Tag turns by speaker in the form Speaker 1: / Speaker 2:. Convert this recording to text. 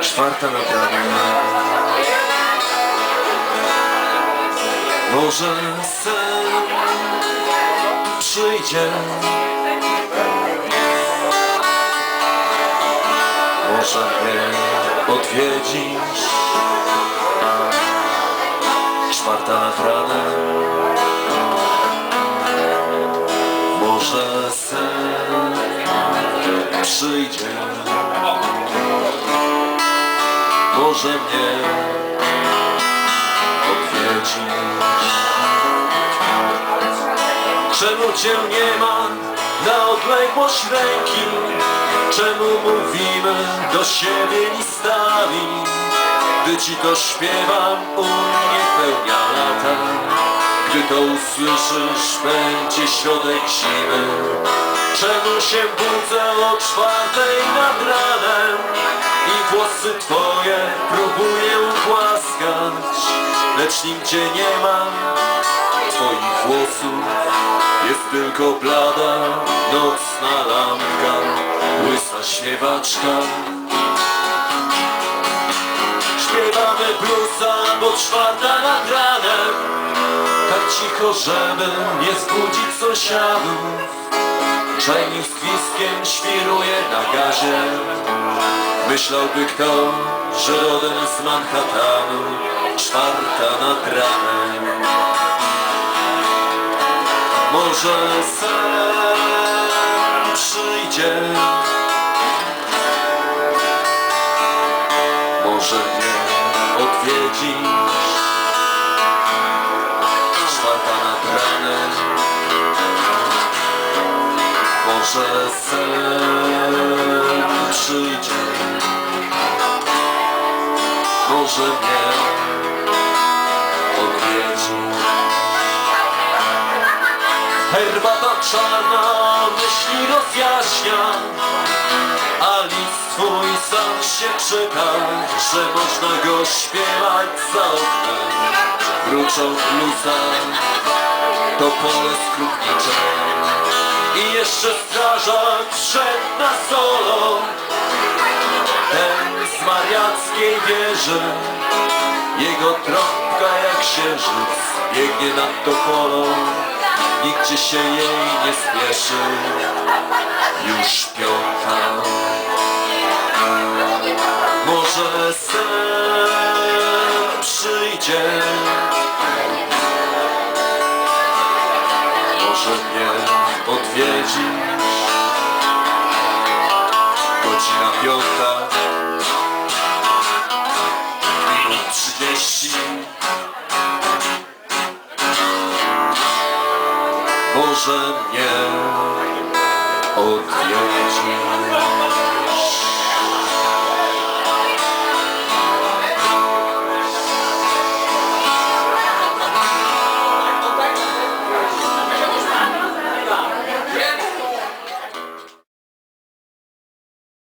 Speaker 1: Czwarta nad ranem Może sen przyjdzie. Może mnie odwiedzisz. Czwarta nad ranem Może sen przyjdzie Może mnie odwiedzisz Czemu Cię nie ma na odległość ręki? Czemu mówimy do siebie listami? Gdy Ci to śpiewam, u mnie pełnia lata Gdy to usłyszysz, będzie środek zimy Czemu się budzę o czwartej nad ranem włosy Twoje próbuję głaskać Lecz nigdzie nie mam Twoich włosów Jest tylko blada, nocna lampka Łysa śpiewaczka. Śpiewamy bluesa, bo czwarta nad ranem. Tak cicho, żeby nie zbudzić sąsiadów Czajnik z gwizdkiem świruje na gazie. Myślałby kto, że rodem z Manhattanu Czwarta nad ranem. Może sen przyjdzie. Może mnie odwiedzisz Może sen przyjdzie. Może mnie odwiedzisz Herbata czarna myśli rozjaśnia A list twój sam się czyta Że można go śpiewać za oknem. Wróczą bluza To pole skrupnicze I jeszcze strażak wszedł na solo Ten z mariackiej wieży. Jego trąbka jak księżyc Biegnie nad topolą. Nigdzie się jej nie spieszy. Już piąta. Może sen przyjdzie. Może mnie leci Godzina piąta. Minut trzydzieści. Może mnie odwiedzi.